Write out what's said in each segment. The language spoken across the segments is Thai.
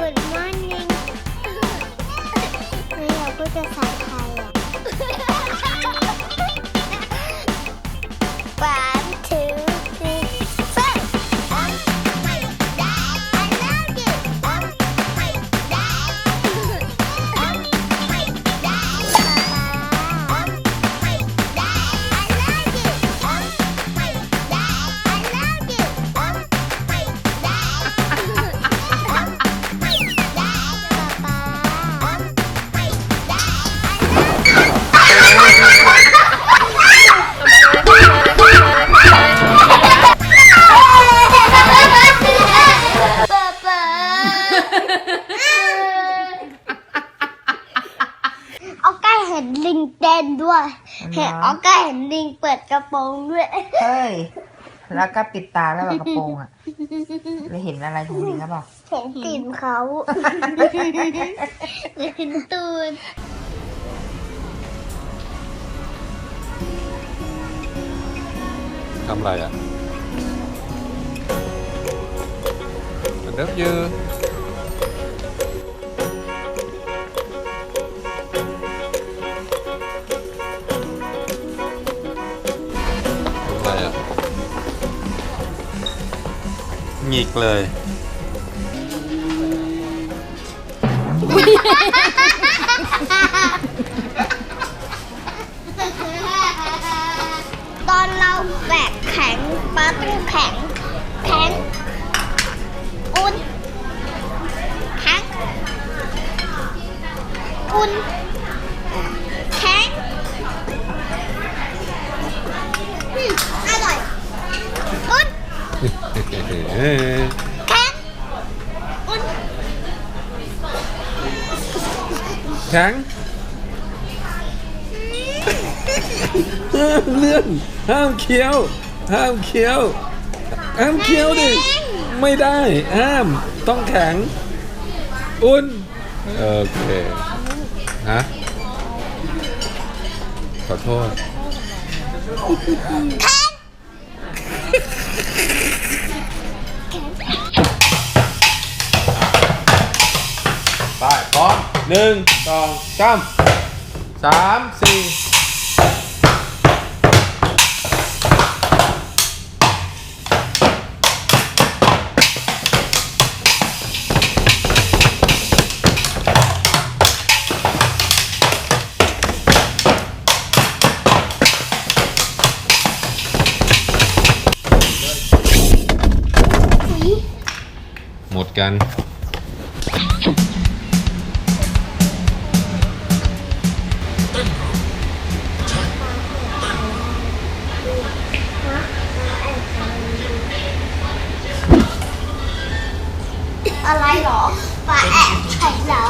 Good morning ไม่อยากพูดภาษา เห็นเอาใกล้เห็นลิงเปิดกระโปรงด้วย เฮ้ย แล้วก็ปิดตาแล้วแบบกระโปรงอะแล้วเห็นอะไรของลิงครับเปล่าเห็นตีนเขาเห็นตูนทำอะไรอะเดิม อีกเลย ห้ามเคี้ยว ห้ามเคี้ยว ห้ามเคี้ยวดิ ไม่ได้ ห้าม ต้องแข็ง อุ่น โอเค ฮะ ขอโทษ ไปพร้อมหนึ่งสองสามสามสี่ กัน อะไรหรอปลาแอบถ่เรา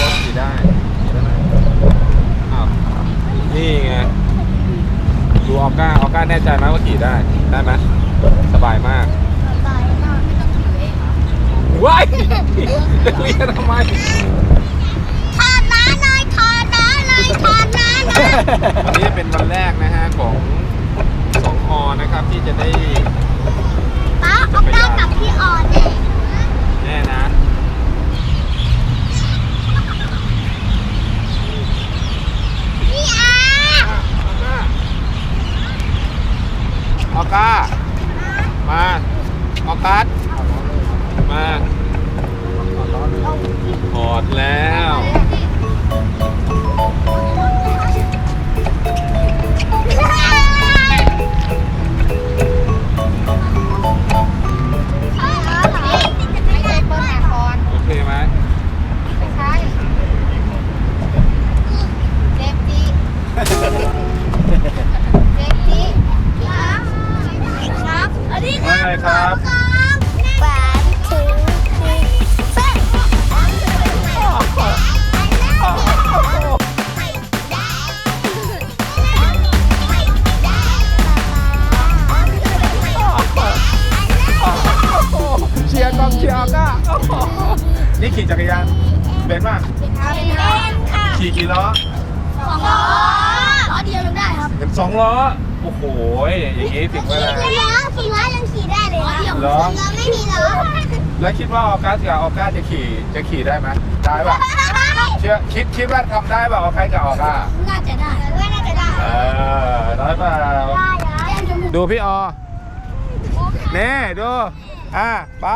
น่ใจว่าเราขี่ได้ไหมอ้าวนี่ไงดูออก้าออก้าแน่ใจไหมว่าขี่ได้ได้ไหมสบายมากว้ายจะเรียนทำไมถอดน้าหน่อยถอดน้าหน่อยถอดน้าหน่อยวันนี้เป็นวันแรกนะฮะของสองอนะครับที่จะได้ป้าเอก้ากับพี่ออน องล้อ โอ้โห อย่างงี้ถึงเวลา ขี่ล้อขี่ล้อยังขี่ได้เลยล้อเดียวเหรอล้อไม่มีล้อแล้วคิดว่าออกัสกับออก้าจะขี่จะขี่ได้ไหมได้ป่ะเชื่อคิดคิดว่าทำได้ป่ะออกัสกับออก้าน่าจะได้ว่าน่าจะได้เออได้เปล่าได้ได้ดูพี่ออนี่ดู อะไป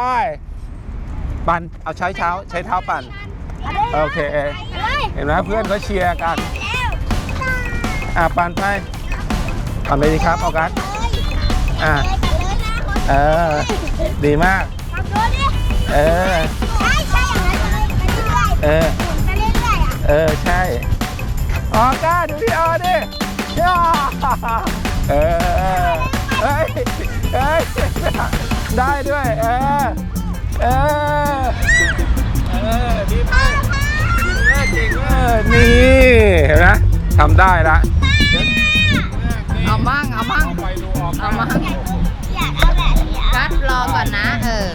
ปั่นเอาใช้เท้าใช้เท้าปั่นโอเค เห็นไหมเพื่อนเขาเชียร์กัน อะปั่นไป ปั่นไปดีครับออกัสอะเออ ดีมาก เออ เออ เออ ใช่ ออก้าดูพี่ออดิย่าเออ เฮ้ย เฮ้ย ได้ด้วย เออ เออ เออ ดีมากดีมากเก่งมากนี่ เห็นไหมทำได้ละ เอามั่งเอามั่ง เอาไปดูออกเอามาอยากเอาแบบนี้กัดรอก่อนนะ เออ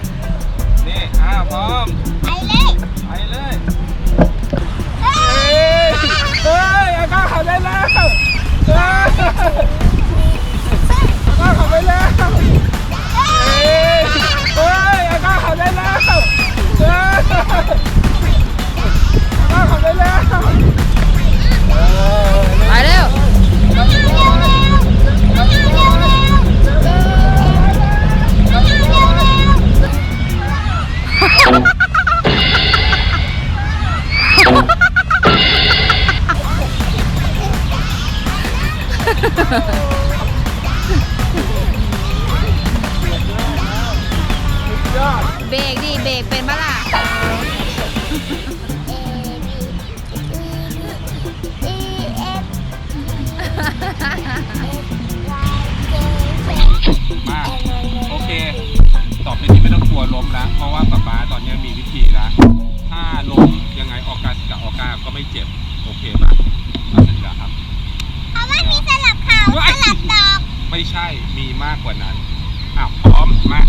นี่อ้าวพร้อมไปเลยไปเลยเฮ้ยเฮ้ยอาก้าขับได้แล้วเฮ้ยอาก้าขับได้แล้วเฮ้ยเฮ้ยอาก้าขับได้แล้วเฮ้ย เบรกดิเบรกเป็นปะล่ะมาโอเค ต่อไปนี้ไม่ต้องกลัวล้มแล้ว เพราะว่าป๊าป๊าตอนนี้มีวิธีแล้ว ถ้าล้มยังไงออกัสกับออก้าก็ไม่เจ็บ โอเคไหมทำสัญญาครับเพราะว่ามีสลับเข่าสลับดอก ไม่ใช่มีมากกว่านั้น อ้าวพร้อมมา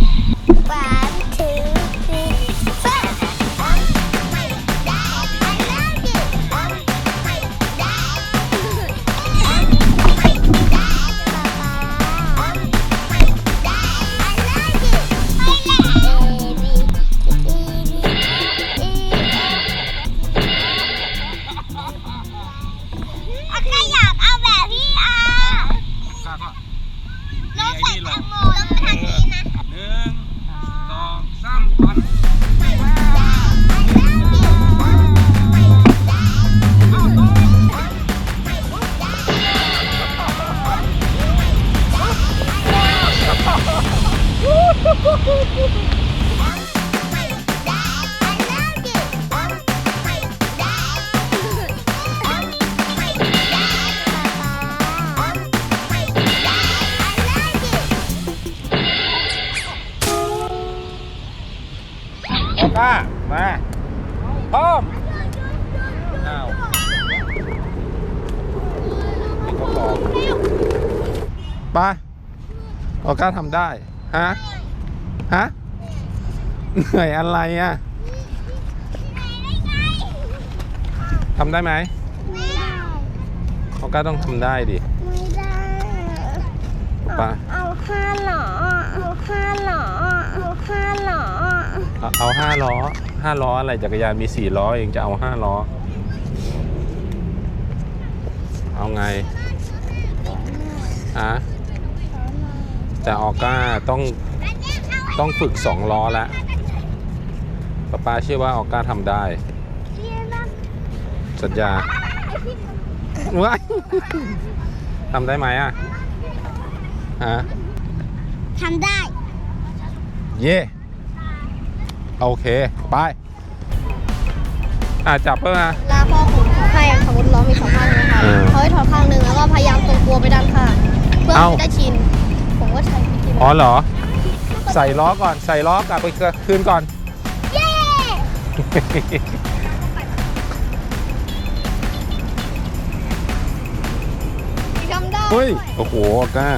าก็ลงใส่แตงโมลงมาทางนี้นะหนึ่งสองสามปันออ ก้าทำได้ ฮะ ฮะ เหนื่อยอะไรอะทำได้ไหมออก้าต้องทำได้ดิ ไม่ได้ป้าเอาห้าหลอเอาห้าหลอเอาห้าหลอเอาเอาห้าล้อห้าล้ออะไรจักรยานมีสี่ล้อเองจะเอาห้าล้อ เอาไงอะ แต่ออก้าต้องต้องฝึกสองล้อแล้วป้าป้าเชื่อว่าออก้าทำได้ สัญญาว้ายทำได้ไหมอะฮะทำได้ เย่โอเค ไป อะจับเพิ่มนะลาพ่อผมให้สมมติล้อมีสองข้างนะคะเออเขาให้ถอดข้างหนึ่งแล้วก็พยายามตรงตัวไปด้านข้างเพื่อเอ้าให้ได้ชิน ผมก็ใช้วิธีอ๋อนั้นเหรอ ใส่ล้อก่อนใส่ล้อกลับไปคืนก่อน เย้ทำได้เฮ้ย โอ้โหก้า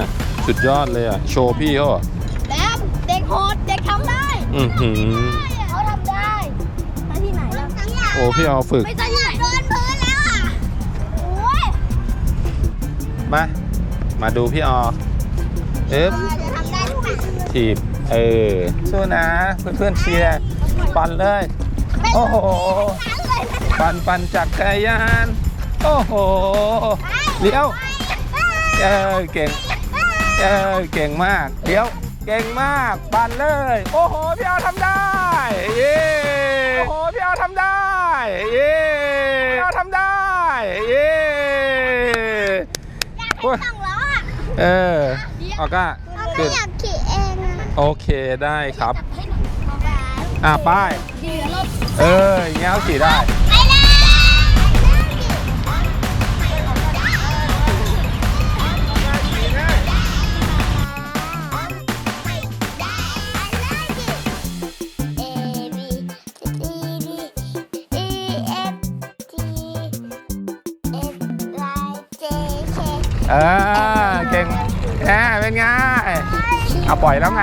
สุดยอดเลยอะ โชว์พี่เขาเหรอแล้วเด็กโหดเด็กทำได้อือหือเขาทำได้ใช้ที่ไหนล่ะโอ้พี่เอาฝึก ไม่ใช่ที่ไหนโดนพื้นแล้วอะโอ้ยมา มาดูพี่ออ เอ๊บจะทำได้ทุกอย่างถีบเออสู้นะเพื่อนๆเชียร์ปั่นเลย โอ้โห ปั่นปั่นจักรยาน โอ้โหเลี้ยวเออเก่งเออเก่งมากเดี๋ยวเก่งมากปั่นเลย โอ้โหพี่เอาทำได้เย้โอ้โหพี่เอาทำได้เย้พี่เอาทำได้เย้โอ้ยสองล้ออะเออ ออก้าเราขึ้ไม่นอยากขี่เองอะโอเคได้ครับ อะไป้าย เอออย่างเงี้ยเอาขี่ได้ ปล่อยแล้วไง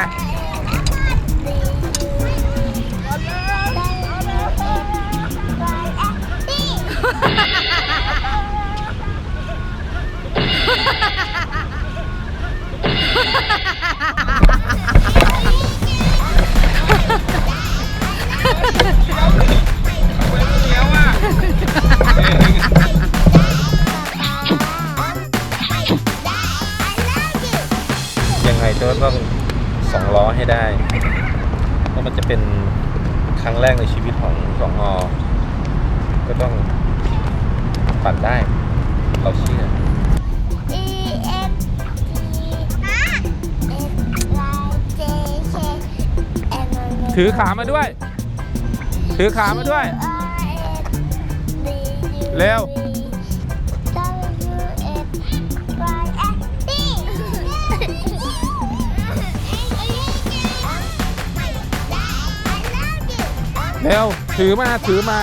ยังไงก็ต้อง สองล้อให้ได้เพราะมันจะเป็นครั้งแรกในชีวิตของสองอก็ต้องปั่นได้ เราเชื่อถือขามาด้วย ถือขามาด้วยเร็ว เร็วถือมาถือมา